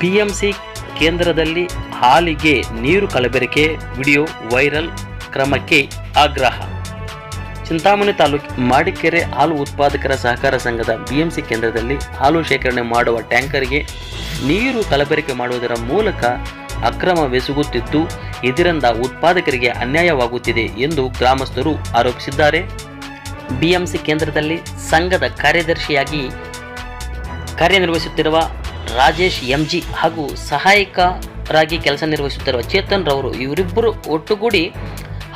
BMC ಕೇಂದ್ರದಲ್ಲಿ ಹಾಲಿಗೆ ನೀರು ಕಲಬೆರಕೆ ವಿಡಿಯೋ ವೈರಲ್ ಕ್ರಮಕ್ಕೆ ಆಗ್ರಹ. ಚಿಂತಾಮಣಿ ತಾಲೂಕು ಮಾಡಿಕೆರೆ ಹಾಲು ಉತ್ಪಾದಕರ ಸಹಕಾರ ಸಂಘದ ಬಿಎಂಸಿ ಕೇಂದ್ರದಲ್ಲಿ ಹಾಲು ಶೇಖರಣೆ ಮಾಡುವ ಟ್ಯಾಂಕರ್ಗೆ ನೀರು ಕಲಬೆರಕೆ ಮಾಡುವುದರ ಮೂಲಕ ಅಕ್ರಮವೆಸಗುತ್ತಿದ್ದು ಇದರಿಂದ ಉತ್ಪಾದಕರಿಗೆ ಅನ್ಯಾಯವಾಗುತ್ತಿದೆ ಎಂದು ಗ್ರಾಮಸ್ಥರು ಆರೋಪಿಸಿದ್ದಾರೆ. ಬಿಎಂಸಿ ಕೇಂದ್ರದಲ್ಲಿ ಸಂಘದ ಕಾರ್ಯದರ್ಶಿಯಾಗಿ ಕಾರ್ಯನಿರ್ವಹಿಸುತ್ತಿರುವ ರಾಜೇಶ್, ಎಂಜಿ ಹಾಗೂ ಸಹಾಯಕರಾಗಿ ಕೆಲಸ ನಿರ್ವಹಿಸುತ್ತಿರುವ ಚೇತನ್ ರವರು ಇವರಿಬ್ಬರು ಒಟ್ಟುಗೂಡಿ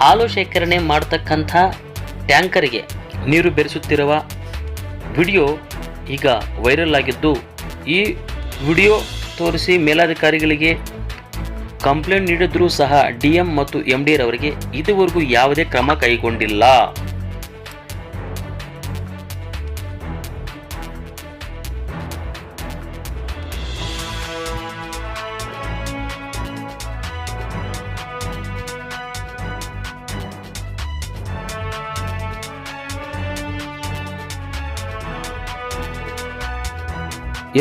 ಹಾಲು ಶೇಖರಣೆ ಮಾಡತಕ್ಕಂಥ ಟ್ಯಾಂಕರಿಗೆ ನೀರು ಬೆರೆಸುತ್ತಿರುವ ವಿಡಿಯೋ ಈಗ ವೈರಲ್ ಆಗಿದ್ದು, ಈ ವಿಡಿಯೋ ತೋರಿಸಿ ಮೇಲಾಧಿಕಾರಿಗಳಿಗೆ ಕಂಪ್ಲೇಂಟ್ ನೀಡಿದ್ರೂ ಸಹ ಡಿ ಎಂ ಮತ್ತು ಎಂ ಡಿ ರವರಿಗೆ ಇದುವರೆಗೂ ಯಾವುದೇ ಕ್ರಮ ಕೈಗೊಂಡಿಲ್ಲ.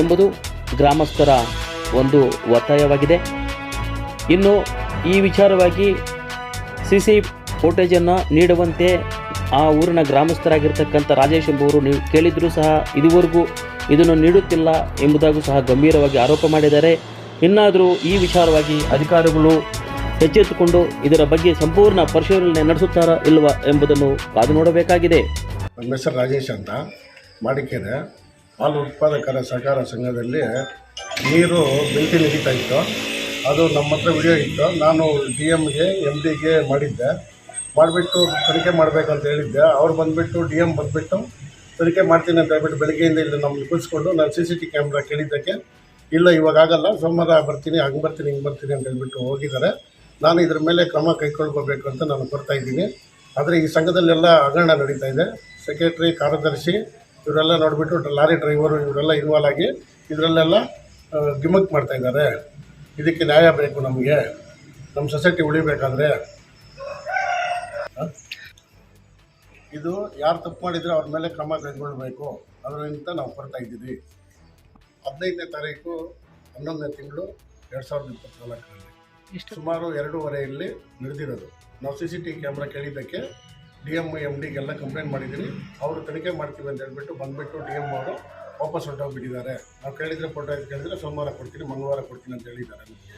ಎಂಬುದು ಗ್ರಾಮಸ್ಥರ ಒಂದು ಒತ್ತಾಯವಾಗಿದೆ. ಇನ್ನು ಈ ವಿಚಾರವಾಗಿ ಸಿ ಸಿ ಫೋಟೇಜನ್ನು ನೀಡುವಂತೆ ಆ ಊರಿನ ಗ್ರಾಮಸ್ಥರಾಗಿರ್ತಕ್ಕಂಥ ರಾಜೇಶ್ ಎಂಬುವರು ನೀವು ಕೇಳಿದರೂ ಸಹ ಇದುವರೆಗೂ ಇದನ್ನು ನೀಡುತ್ತಿಲ್ಲ ಎಂಬುದಾಗೂ ಸಹ ಗಂಭೀರವಾಗಿ ಆರೋಪ ಮಾಡಿದ್ದಾರೆ. ಇನ್ನಾದರೂ ಈ ವಿಚಾರವಾಗಿ ಅಧಿಕಾರಿಗಳು ಎಚ್ಚೆತ್ತುಕೊಂಡು ಇದರ ಬಗ್ಗೆ ಸಂಪೂರ್ಣ ಪರಿಶೀಲನೆ ನಡೆಸುತ್ತಾರಾ ಇಲ್ವಾ ಎಂಬುದನ್ನು ಕಾದು ನೋಡಬೇಕಾಗಿದೆ. ನಮ್ಮ ಹೆಸರು ರಾಜೇಶ್ ಅಂತ, ಮಾಡಿಕೆರೆ. ಹಾಲು ಉತ್ಪಾದಕರ ಸಹಕಾರ ಸಂಘದಲ್ಲಿ ನೀರು ಬೆಂಕಿ ನಡೀತಾ ಇತ್ತು. ಅದು ನಮ್ಮ ಹತ್ರ ವಿಡಿಯೋ ಇತ್ತು. ನಾನು ಡಿ ಎಮ್ಗೆ, ಎಂ ಡಿಗೆ ಮಾಡಿದ್ದೆ. ಮಾಡಿಬಿಟ್ಟು ತನಿಖೆ ಮಾಡಬೇಕಂತ ಹೇಳಿದ್ದೆ. ಅವ್ರು ಬಂದುಬಿಟ್ಟು, ಡಿ ಎಂ ಬಂದುಬಿಟ್ಟು ತನಿಖೆ ಮಾಡ್ತೀನಿ ಅಂತ ಹೇಳ್ಬಿಟ್ಟು ಬೆಳಗ್ಗೆಯಿಂದ ಇಲ್ಲಿ ನಮ್ಮನ್ನು ಕುಳಿಸ್ಕೊಂಡು ನಾನು ಸಿ ಸಿ ಟಿ ಕ್ಯಾಮ್ರಾ ಕೇಳಿದ್ದಕ್ಕೆ, ಇಲ್ಲ, ಇವಾಗ ಆಗಲ್ಲ, ಸೋಮವಾರ ಬರ್ತೀನಿ, ಹಂಗೆ ಬರ್ತೀನಿ, ಹಿಂಗೆ ಬರ್ತೀನಿ ಅಂತ ಹೇಳ್ಬಿಟ್ಟು ಹೋಗಿದ್ದಾರೆ. ನಾನು ಇದ್ರ ಮೇಲೆ ಕ್ರಮ ಕೈಗೊಳ್ಕೋಬೇಕು ಅಂತ ನಾನು ಬರ್ತಾಯಿದ್ದೀನಿ ಇದ್ದೀನಿ. ಆದರೆ ಈ ಸಂಘದಲ್ಲೆಲ್ಲ ಹಗರಣ ನಡೀತಾ ಇದೆ. ಸೆಕ್ರೆಟ್ರಿ, ಕಾರ್ಯದರ್ಶಿ ಇವರೆಲ್ಲ ನೋಡಿಬಿಟ್ಟು ಲಾರಿ ಡ್ರೈವರು ಇವರೆಲ್ಲ ಇನ್ವಾಲ್ವ್ ಆಗಿ ಇದರಲ್ಲೆಲ್ಲ ಗಿಮಕ್ ಮಾಡ್ತಾ ಇದ್ದಾರೆ. ಇದಕ್ಕೆ ನ್ಯಾಯ ಬೇಕು ನಮಗೆ. ನಮ್ಮ ಸೊಸೈಟಿ ಉಳಿಬೇಕಾದ್ರೆ. ಇದು ಯಾರು ತಪ್ಪು ಮಾಡಿದರೆ ಅವ್ರ ಮೇಲೆ ಕ್ರಮ ಕೈಗೊಳ್ಳಬೇಕು ಅದರಿಂದ ನಾವು ಕೊಡ್ತಾ ಇದ್ದೀವಿ. ಹದಿನೈದನೇ ತಾರೀಕು ಹನ್ನೊಂದನೇ ತಿಂಗಳು ಎರಡು ಸಾವಿರದ ಇಪ್ಪತ್ತ್ನಾಲ್ಕರಲ್ಲಿ ಸುಮಾರು ಎರಡೂವರೆಯಲ್ಲಿ ನಡೆದಿರೋದು. ನಾವು C C T V camera ಕೇಳಿದ್ದಕ್ಕೆ ಡಿ ಎಂ ಎಂ ಡಿಗೆಲ್ಲ ಕಂಪ್ಲೇಂಟ್ ಮಾಡಿದ್ದೀನಿ ಅವರು ತನಿಖೆ ಮಾಡ್ತೀವಿ ಅಂತ ಹೇಳ್ಬಿಟ್ಟು ಬಂದುಬಿಟ್ಟು ಡಿ ಎಂ ಅವರು ವಾಪಸ್ ಹೊರಟೋಗ್ಬಿಟ್ಟಿದ್ದಾರೆ. ನಾವು ಕೇಳಿದರೆ ಫೋಟೋ ಕೇಳಿದರೆ ಸೋಮವಾರ ಕೊಡ್ತೀನಿ, ಮಂಗಳವಾರ ಕೊಡ್ತೀನಿ ಅಂತ ಹೇಳಿದ್ದಾರೆ ನಮಗೆ.